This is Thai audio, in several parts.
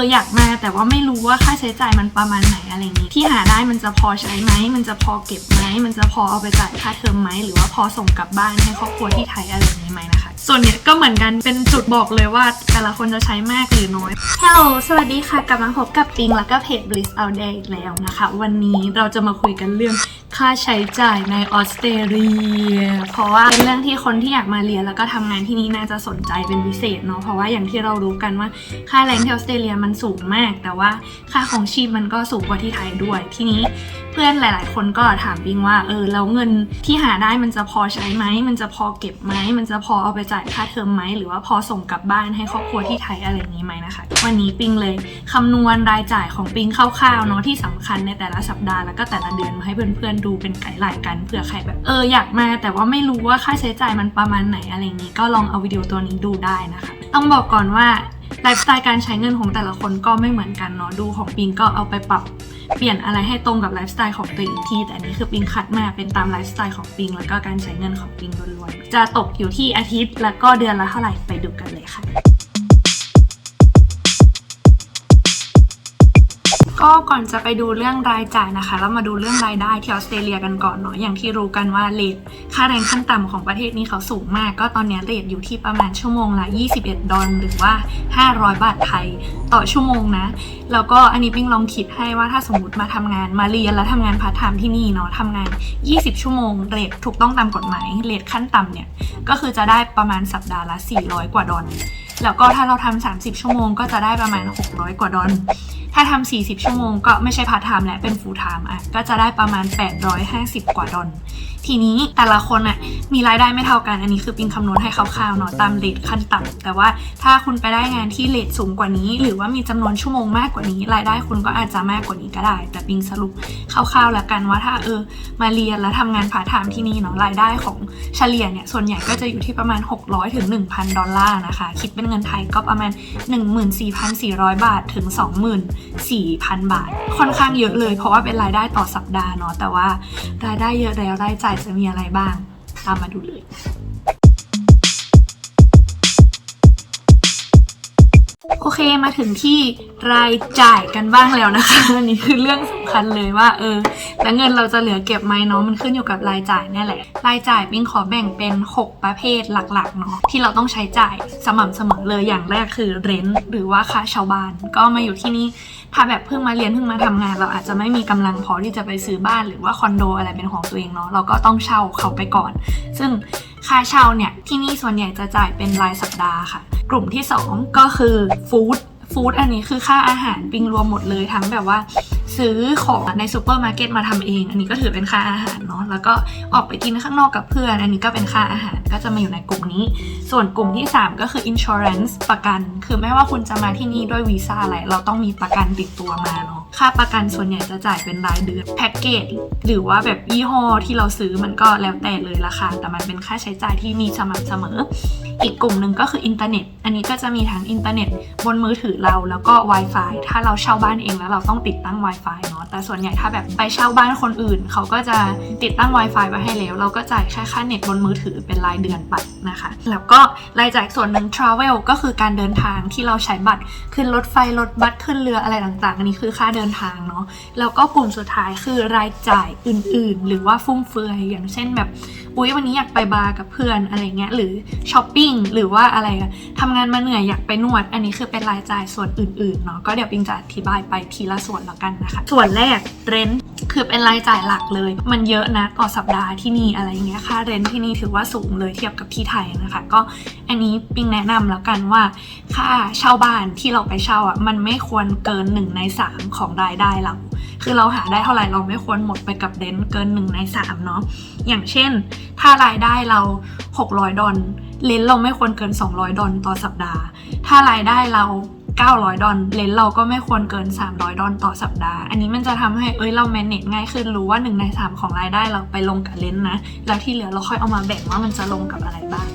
ออยากมาแต่ว่าไม่รู้ว่าค่าใช้จ่ายมันประมาณไหนอะไรนี้ ที่หาได้มันจะพอใช้ไหมมันจะพอเก็บไหมมันจะพอเอาไปจ่ายค่าเทอมไหมหรือว่าพอส่งกลับบ้านให้ครอบครัวที่ไทยอะไรนี้ไหมนะคะ ส่วนเนี้ยก็เหมือนกันเป็นจุดบอกเลยว่า แต่ละคนจะใช้มากหรือน้อยฮัลโหลสวัสดีค่ะกลับมาพบกับปิงแล้วก็เพจ Bliss Out Day อีกแล้วนะคะ วันนี้เราจะมาคุยกันเรื่องค่าใช้จ่ายในออสเตรเลีย เพราะว่าเป็นเรื่องที่คนที่อยากมาเรียนแล้วก็ทำงานที่นี่น่าจะสนใจเป็นพิเศษเนาะเพราะว่าอย่างที่เรารู้กันว่าค่าแรงที่ออสเตรเลียมันสูงมาก แต่ว่าค่าของชีพมันก็สูงกว่าที่ไทยด้วย ทีนี้เพื่อนหลาย ๆ คนก็ถามปิงว่าเออแล้วเงินที่หาได้มันจะพอใช้ไหมมันจะพอเก็บไหมมันจะพอเอาไปจ่ายค่าเทอมไหมหรือว่าพอส่งกลับบ้านให้ครอบครัวที่ไทยอะไรนี้ไหมนะคะ วันนี้ปิงเลยคำนวณรายจ่ายของปิงคร่าวๆเนาะที่สำคัญในแต่ละสัปดาห์แล้วก็แต่ละเดือนมาให้เพื่อนๆดูเป็นไกด์ไลน์กันเผื่อใครแบบเอออยากมา แต่ว่าไม่รู้ว่าค่าใช้จ่ายมันประมาณไหนอะไรนี้ ก็ลองเอาวิดีโอตัวนี้ดูได้นะคะ ต้องบอกก่อนว่า ไลฟ์สไตล์การใช้เงินของแต่ละคนก็ไม่เหมือนกันเนาะดูของปิงก็เอาไปปรับเปลี่ยนอะไรให้ตรงกับไลฟ์สไตล์ของตัวเองอีกทีแต่นนี้คือปิงคัดมาเป็นตามไลฟ์สไตล์ของปิงแล้วก็การใช้เงินของปิงล้วนๆจะตกอยู่ที่อาทิตย์แล้วก็เดือนละเท่าไหร่ไปดูกันเลยค่ะ ก็ก่อนจะไปดูเรื่องรายจ่ายนะคะแล้วมาดูเรื่องรายได้ที่ออสเตรเลียกันก่อนเนาะอย่างที่รู้กันว่าเลทค่าแรงขั้นต่ำของประเทศนี้เขาสูงมาก ก็ตอนนี้เรทอยู่ที่ประมาณชั่วโมงละ 21 ดอลหรือว่า 500 บาทไทยต่อชั่วโมงนะ แล้วก็อันนี้ปิ้งลองคิดให้ว่าถ้าสมมติมาทำงานมาเรียนแล้วทำงานพาร์ทไทม์ที่นี่เนาะทำงาน 20 ชั่วโมงเรทถูกต้องตามกฎหมายเรทขั้นต่ำเนี่ยก็คือจะได้ประมาณสัปดาห์ละ 400 กว่าดอลแล้วก็ถ้าเราทำ30 ชั่วโมงก็จะได้ประมาณ 600 กว่าดอล ถ้าทำ40 ชั่วโมงก็ไม่ใช่พาร์ทไทม์และเป็นฟูลไทม์อะก็จะได้ประมาณ 850 กว่าดอลทีนี้แต่ละคนอะมีรายได้ไม่เท่ากันอันนี้คือปิงคำนวณให้คร่าวๆเนาะตามเรทขั้นต่ำแต่ว่าถ้าคุณไปได้งานที่เรทสูงกว่านี้ หรือว่ามีจำนวนชั่วโมงมากกว่านี้ รายได้คุณก็อาจจะมากกว่านี้ก็ได้ แต่ปิงสรุปคร่าวๆแล้วกันว่าถ้าเออมาเรียนแล้วทำงานพาร์ทไทม์ที่นี่เนาะรายได้ของเฉลี่ยเนี่ยส่วนใหญ่ก็จะอยู่ที่ประมาณ 600ถึง1,000 ดอลลาร์นะคะคิดเป็นเงินไทยก็ประมาณ 14,400 บาทถึง4,000 บาท ค่อนข้างเยอะเลย เพราะว่าเป็นรายได้ต่อสัปดาห์เนาะแต่ว่ารายได้เยอะแล้วรายจ่ายจะมีอะไรบ้าง ตามมาดูเลย โอเคมาถึงที่รายจ่ายกันบ้างแล้วนะคะอันนี้คือเรื่องสำคัญเลยว่าเออแล้วเงินเราจะเหลือเก็บไหมเนาะมันขึ้นอยู่กับรายจ่ายนี่แหละ รายจ่ายปิ้งขอแบ่งเป็น 6 ประเภทหลักๆเนาะที่เราต้องใช้จ่ายสม่ำเสมอเลยอย่างแรกคือเรนต์หรือว่าค่าเช่าบ้าน ก็มาอยู่ที่นี่ถ้าแบบเพิ่งมาเรียนเพิ่งมาทำงาน เราอาจจะไม่มีกำลังพอที่จะไปซื้อบ้านหรือว่าคอนโดอะไรเป็นของตัวเองเนาะเราก็ต้องเช่าเขาไปก่อน ซึ่งค่าเช่าเนี่ยที่นี่ส่วนใหญ่จะจ่ายเป็นรายสัปดาห์ค่ะ กลุ่มที่ 2 ก็คือฟู้ดฟู้ดอันนี้คือค่าอาหารปิงรวมหมดเลยทั้งแบบว่า ซื้อของในซูเปอร์มาร์เก็ตมาทำเอง อันนี้ก็ถือเป็นค่าอาหารเนาะแล้วก็ออกไปกินข้างนอกกับเพื่อน อันนี้ก็เป็นค่าอาหารก็จะมาอยู่ในกลุ่มนี้ ส่วนกลุ่มที่ 3 ก็คือ insurance ประกัน คือไม่ว่าคุณจะมาที่นี่ด้วยวีซ่าอะไร เราต้องมีประกันติดตัวมาเนาะ ค่าประกันส่วนใหญ่จะจ่ายเป็นรายเดือนแพ็กเกจหรือว่าแบบยี่ห้อที่เราซื้อมันก็แล้วแต่เลยราคา แต่มันเป็นค่าใช้จ่ายที่มีสม่ำเสมอ อีกกลุ่มหนึ่งก็คืออินเทอร์เน็ต อันนี้ก็จะมีทั้งอินเทอร์เน็ตบนมือถือเราแล้วก็ Wi-Fi ถ้าเราเช่าบ้านเองแล้วเราต้องติดตั้ง Wi-Fi เนาะแต่ส่วนใหญ่ถ้าแบบไปเช่าบ้านคนอื่น เขาก็จะติดตั้ง Wi-Fi ไว้ให้แล้ว เราก็จ่ายแค่ค่าเน็ตบนมือถือเป็นรายเดือนไปนะคะ แล้วก็รายจ่ายส่วนหนึ่ง Travel ก็คือการเดินทางที่เราใช้บัตรขึ้นรถไฟรถบัสขึ้นเรืออะไรต่างๆอันนี้คือค่าเดินินทางเนาะแล้วก็กลุ่มสุดท้ายคือรายจ่ายอื่นๆ หรือว่าฟุ่มเฟือยอย่างเช่นแบบอุ๊ยวันนี้อยากไปบาร์กับเพื่อนอะไรเงี้ยหรือช้อปปิ้งหรือว่าอะไรอะทำงานมาเหนื่อยอยากไปนวด อันนี้คือเป็นรายจ่ายส่วนอื่นๆเนาะก็เดี๋ยวปิงจะอธิบายไปทีละส่วนแล้วกันนะคะ ส่วนแรกเรนท์คือเป็นรายจ่ายหลักเลย มันเยอะนะต่อสัปดาห์ที่นี่อะไรเงี้ยค่าเรนท์ที่นี่ถือว่าสูงเลยเทียบกับที่ไทยนะคะ ก็อันนี้ปิงแนะนำแล้วกันว่า ค่าเช่าบ้านที่เราไปเช่าอะมันไม่ควรเกินหนึ่งในสามของรายได้เรา คือเราหาได้เท่าไหร่เราไม่ควรหมดไปกับเรนท์เกินหนึ่งในสามเนาะอย่างเช่น ถ้ารายได้เรา 600 ดอลเลนส์เราไม่ควรเกิน 200 ดอลต่อสัปดาห์ ถ้ารายได้เรา900 ดอลเลนส์เราก็ไม่ควรเกิน 300 ดอลต่อสัปดาห์ อันนี้มันจะทำให้เอ้ยเรา manage ง่ายขึ้นรู้ว่า 1 ใน 3 ของรายได้เราไปลงกับเลนส์นะ แล้วที่เหลือเราค่อยเอามาแบ่งว่ามันจะลงกับอะไรบ้าง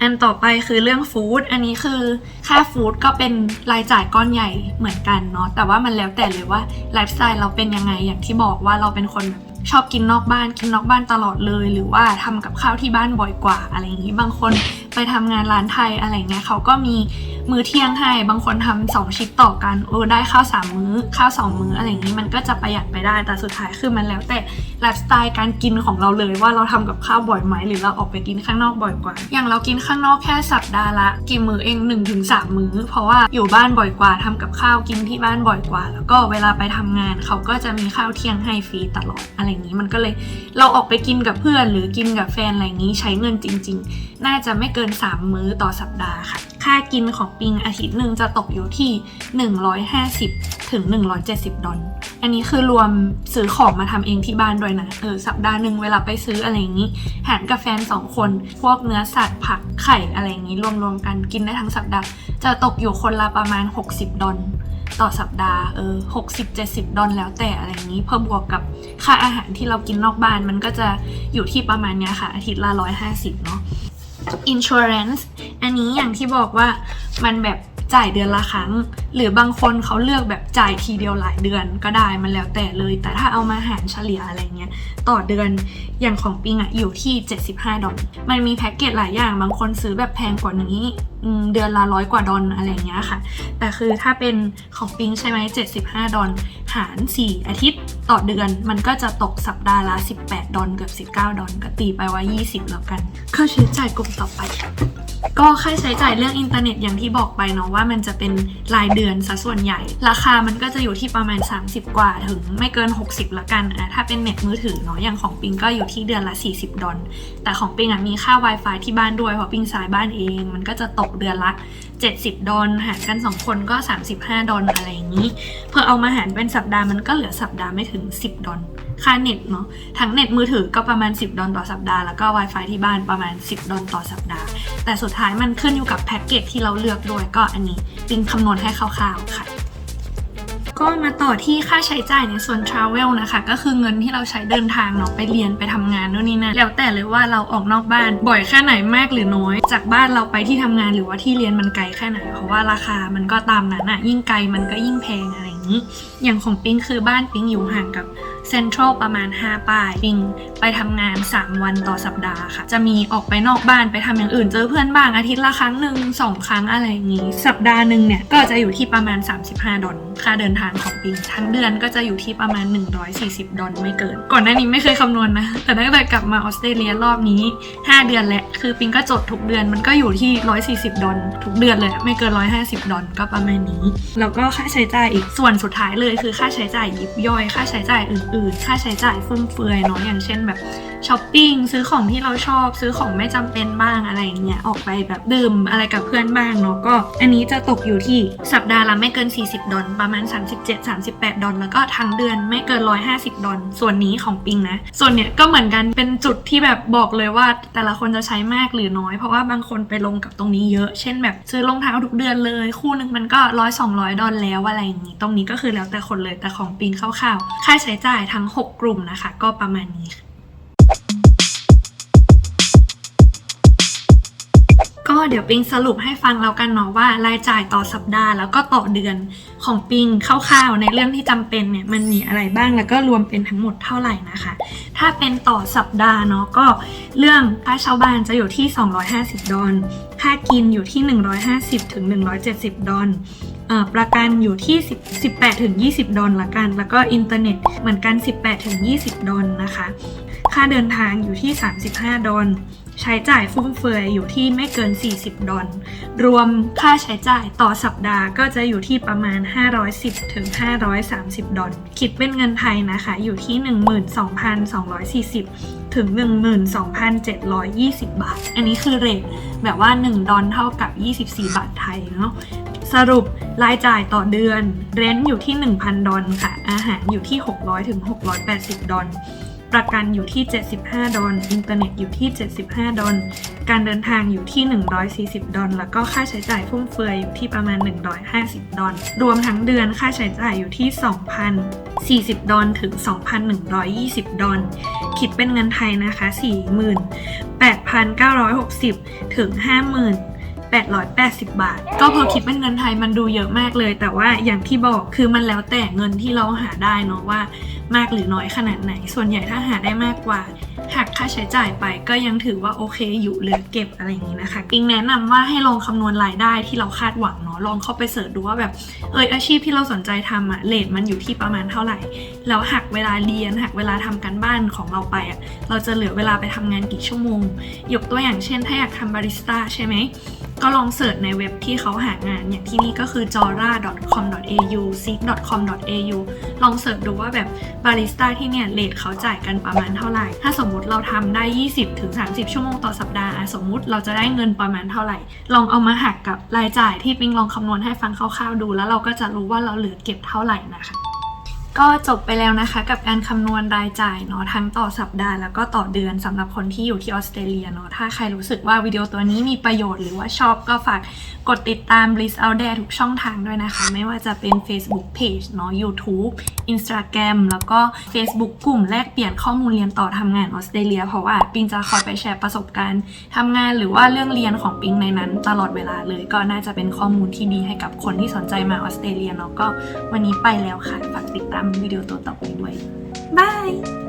อันต่อไปคือเรื่องฟู้ด อันนี้คือค่าฟู้ดก็เป็นรายจ่ายก้อนใหญ่เหมือนกันเนาะ แต่ว่ามันแล้วแต่เลยว่าไลฟ์สไตล์เราเป็นยังไง อย่างที่บอกว่าเราเป็นคนชอบกินนอกบ้าน กินนอกบ้านตลอดเลย หรือว่าทำกับข้าวที่บ้านบ่อยกว่าอะไรอย่างนี้ บางคนไปทำงานร้านไทยอะไรเงี้ยเขาก็มี มื้อเที่ยงให้ บางคนทำสองชิปต่อกันเออได้ข้าวสามมื้อ ข้าวสองมื้ออะไรอย่างนี้มันก็จะประหยัดไปได้แต่สุดท้ายคือมันแล้วแต่ไลฟ์สไตล์การกินของเราเลยว่าเราทำกับข้าวบ่อยไหมหรือเราออกไปกินข้างนอกบ่อยกว่า อย่างเรากินข้างนอกแค่สัปดาห์ละกี่มื้อเอง1นถึงสมื้อ เพราะว่าอยู่บ้านบ่อยกว่าทำกับข้าวกินที่บ้านบ่อยกว่า แล้วก็เวลาไปทำงานเขาก็จะมีข้าวเที่ยงให้ฟรีตลอดอะไรอย่างนี้มันก็เลยเราออกไปกินกับเพื่อน หรือกินกับแฟนอะไรอย่างนี้ใช้เงินจริง ๆ น่าจะไม่เกิน 3 มื้อต่อสัปดาห์ค่ะค่ากินของปิงอาทิตย์หนึ่งจะตกอยู่ที่ 150 ถึง 170 ดอลอันนี้คือรวมซื้อของมาทำเองที่บ้านด้วยนะ เออสัปดาห์หนึ่งเวลาไปซื้ออะไรอย่างนี้ หารกับแฟน2คน พวกเนื้อสัตว์ผักไข่อะไรอย่างนี้รวมๆกันกินได้ทั้งสัปดาห์ จะตกอยู่คนละประมาณ 60 ดอลต่อสัปดาห์เออ60-70ดสิบดอลแล้วแต่อะไรอย่างนี้เพิ่มบวกกับค่าอาหารที่เรากินนอกบ้านมันก็จะอยู่ที่ประมาณเนี้ยค่ะ อาทิตย์ละ150เนาะ insurance อันนี้อย่างที่บอกว่ามันแบบจ่ายเดือนละครั้ง หรือบางคนเขาเลือกแบบจ่ายทีเดียวหลายเดือนก็ได้มันแล้วแต่เลย แต่ถ้าเอามาหารเฉลี่ยอะไรเงี้ยต่อเดือนอย่างของปิงอะอยู่ที่ 75 ดอลมันมีแพ็กเกจหลายอย่างบางคนซื้อแบบแพงกว่านี้เดือนละร้อยกว่าดอลอะไรเงี้ยค่ะ แต่คือถ้าเป็นของปิงใช่ไหม75 ดอลหาร 4 อาทิตย์ต่อเดือน มันก็จะตกสัปดาห์ละ 18 ดอลเกือบ 19 ดอลก็ตีไปว่า 20 แล้วกันค่าใช้จ่ายกลุ่มต่อไป ก็ค่าใช้จ่ายเรื่องอินเทอร์เน็ตอย่างที่บอกไปเนาะว่ามันจะเป็นรายเดือนซะส่วนใหญ่ ราคามันก็จะอยู่ที่ประมาณ 30 กว่าถึงไม่เกิน 60 ละกันอะถ้าเป็นเน็ตมือถือเนาะอย่างของปิงก็อยู่ที่เดือนละ 40 ดอลแต่ของปิงอะมีค่า Wi-Fi ที่บ้านด้วยเพราะปิงสายบ้านเอง มันก็จะตกเดือนละ 70 ดอลหารกัน 2 คนก็ 35 ดอลอะไรอย่างนี้ เพื่อเอามาหารเป็นสัปดาห์มันก็เหลือสัปดาห์ไม่ถึง 10 ดอลค่าเน็ตเนาะทั้งเน็ตมือถือก็ประมาณ 10 ดอลต่อสัปดาห์ แล้วก็ Wi-Fi ที่บ้านประมาณ 10 ดอลต่อสัปดาห์ แต่สุดท้ายมันขึ้นอยู่กับแพ็กเกจที่เราเลือกด้วยก็อันนี้ปิงคำนวณให้คร่าวๆค่ะก็มาต่อที่ค่าใช้จ่ายในส่วน Travel นะคะ ก็คือเงินที่เราใช้เดินทางเนาะไปเรียนไปทำงานนู่นนี่นั่นแล้วแต่เลยว่าเราออกนอกบ้านบ่อยแค่ไหนมากหรือน้อย จากบ้านเราไปที่ทำงานหรือว่าที่เรียนมันไกลแค่ไหน เพราะว่าราคามันก็ตามนั้นอะยิ่งไกลมันก็ยิ่งแพงอะไร อย่างของปิงคือบ้านปิงอยู่ห่างกับเซ็นทรัลประมาณ 5 ป้าย ปิงไปทำงาน 3 วันต่อสัปดาห์ค่ะ จะมีออกไปนอกบ้านไปทำอย่างอื่น เจอเพื่อนบ้างอาทิตย์ละครั้งหนึ่งสองครั้งอะไรอย่างนี้ สัปดาห์หนึ่งเนี่ยก็จะอยู่ที่ประมาณ 35 ดอล ค่าเดินทางของปิงทั้งเดือนก็จะอยู่ที่ประมาณ 140 ดอลไม่เกิน ก่อนหน้านี้ไม่เคยคำนวณนะแต่ตั้งแต่กลับมาออสเตรเลียรอบนี้ 5 เดือนแหละ คือปิงก็จดทุกเดือนมันก็อยู่ที่ 140 ดอลทุกเดือนเลย ไม่เกิน 150 ดอลก็ประมาณนี้ แล้วก็ค่าใช้จ่ายอีกส่วนสุดท้ายเลยคือค่าใช้จ่ายยิบย่อย ค่าใช้จ่ายอื่นๆ ค่าใช้จ่ายฟุ่มเฟือยเนาะอย่างเช่นแบบช้อปปิ้งซื้อของที่เราชอบซื้อของไม่จำเป็นบ้างอะไรเงี้ยออกไปแบบดื่มอะไรกับเพื่อนบ้างเนาะก็ อันนี้จะตกอยู่ที่สัปดาห์ละไม่เกิน 40 ดอลประมาณ 37-38 ดอลแล้วก็ทั้งเดือนไม่เกิน 150 ดอลส่วนนี้ของปิงนะ ส่วนเนี้ยก็เหมือนกันเป็นจุดที่แบบบอกเลยว่าแต่ละคนจะใช้มากหรือน้อย เพราะว่าบางคนไปลงกับตรงนี้เยอะ เช่นแบบซื้อรองเท้าทุกเดือนเลย คู่หนึ่งมันก็ร้อยสองร้อยดอลแล้วอะไรอย่างนี้ ตรงนี้ก็คือแล้วแต่คนเลยแต่ของปิงคร่าวๆค่าใช้จ่ายทั้ง 6 กลุ่มนะคะ ก็ประมาณนี้ เดี๋ยวปิงสรุปให้ฟังแล้วกันเนาะว่ารายจ่ายต่อสัปดาห์ แล้วก็ต่อเดือนของปิงคร่าวๆ ในเรื่องที่จำเป็นเนี่ยมันมีอะไรบ้างแล้วก็รวมเป็นทั้งหมดเท่าไหร่นะคะ ถ้าเป็นต่อสัปดาห์เนาะก็เรื่องค่าเช่าบ้านจะอยู่ที่ 250 ดอลค่ากินอยู่ที่ 150ถึง170 ดอลประกันอยู่ที่10 18ถึง20 ดอลละกัน แล้วก็อินเทอร์เน็ตเหมือนกัน 18ถึง20 ดอลนะคะ ค่าเดินทางอยู่ที่ 35 ดอล ใช้จ่ายฟุ่มเฟือยอยู่ที่ไม่เกิน 40 ดอลรวมค่าใช้จ่ายต่อสัปดาห์ก็จะอยู่ที่ประมาณ 510ถึง530 ดอลคิดเป็นเงินไทยนะคะ อยู่ที่ 12,240 ถึง 12,720 บาท อันนี้คือเรทแบบว่า 1 ดอลเท่ากับ 24 บาทไทยเนาะสรุปรายจ่ายต่อเดือน เรนต์อยู่ที่ 1,000 ดอลค่ะ อาหารอยู่ที่ 600ถึง680 ดอล ประกันอยู่ที่ 75 ดอลอินเทอร์เน็ตอยู่ที่ 75 ดอลการเดินทางอยู่ที่ 140 ดอลแล้วก็ค่าใช้จ่ายฟุ่มเฟือยอยู่ที่ประมาณ 150 ดอลรวมทั้งเดือนค่าใช้จ่ายอยู่ที่ 2,040 ดอลถึง 2,120 ดอลคิดเป็นเงินไทยนะคะ 48,960 ถึง 50,000 880 บาท ก็พอคิดเป็นเงินไทยมันดูเยอะมากเลย แต่ว่าอย่างที่บอกคือมันแล้วแต่เงินที่เราหาได้เนาะว่ามากหรือน้อยขนาดไหน ส่วนใหญ่ถ้าหาได้มากกว่าหักค่าใช้จ่ายไปก็ยังถือว่าโอเคอยู่เหลือเก็บอะไรอย่างนี้นะคะปิงแนะนำว่าให้ลองคำนวณรายได้ที่เราคาดหวังเนาะลองเข้าไปเสิร์ชดูว่าแบบเอออาชีพที่เราสนใจทำอะเลทมันอยู่ที่ประมาณเท่าไหร่แล้วหักเวลาเรียนหักเวลาทำการบ้านของเราไปอะเราจะเหลือเวลาไปทำงานกี่ชั่วโมง ยกตัวอย่างเช่น ถ้าอยากทำบาริสต้าใช่ไหม ก็ลองเสิร์ชในเว็บที่เขาหางานอย่างที่นี่ก็คือ jora.com.au seek.com.au ลองเสิร์ชดูว่าแบบบาริสต้าที่เนี่ยเลทเขาจ่ายกันประมาณเท่าไหร่ ถ้าสมมุติเราทำได้ 20-30 ชั่วโมงต่อสัปดาห์สมมุติเราจะได้เงินประมาณเท่าไหร่ ลองเอามาหักกับรายจ่ายที่ปิงลองคำนวณให้ฟังคร่าวๆดู แล้วเราก็จะรู้ว่าเราเหลือเก็บเท่าไหร่นะคะ ก็จบไปแล้วนะคะกับการคำนวณรายจ่ายเนาะทั้งต่อสัปดาห์แล้วก็ต่อเดือนสำหรับคนที่อยู่ที่ออสเตรเลียเนาะถ้าใครรู้สึกว่าวิดีโอตัวนี้มีประโยชน์หรือว่าชอบก็ฝากกดติดตาม Bliss Out There ทุกช่องทางด้วยนะคะ ไม่ว่าจะเป็น Facebook Page เนาะ YouTube Instagram แล้วก็ Facebook กลุ่มแลกเปลี่ยนข้อมูลเรียนต่อทำงานออสเตรเลีย เพราะว่าปิงจะคอยไปแชร์ประสบการณ์ทำงานหรือว่าเรื่องเรียนของปิงในนั้น ตลอดเวลาเลยก็น่าจะเป็นข้อมูลที่ดีให้กับคนที่สนใจมาออสเตรเลียเนาะก็วันนี้ไปแล้วค่ะฝากติดตามビデオ撮った方がいい。バイ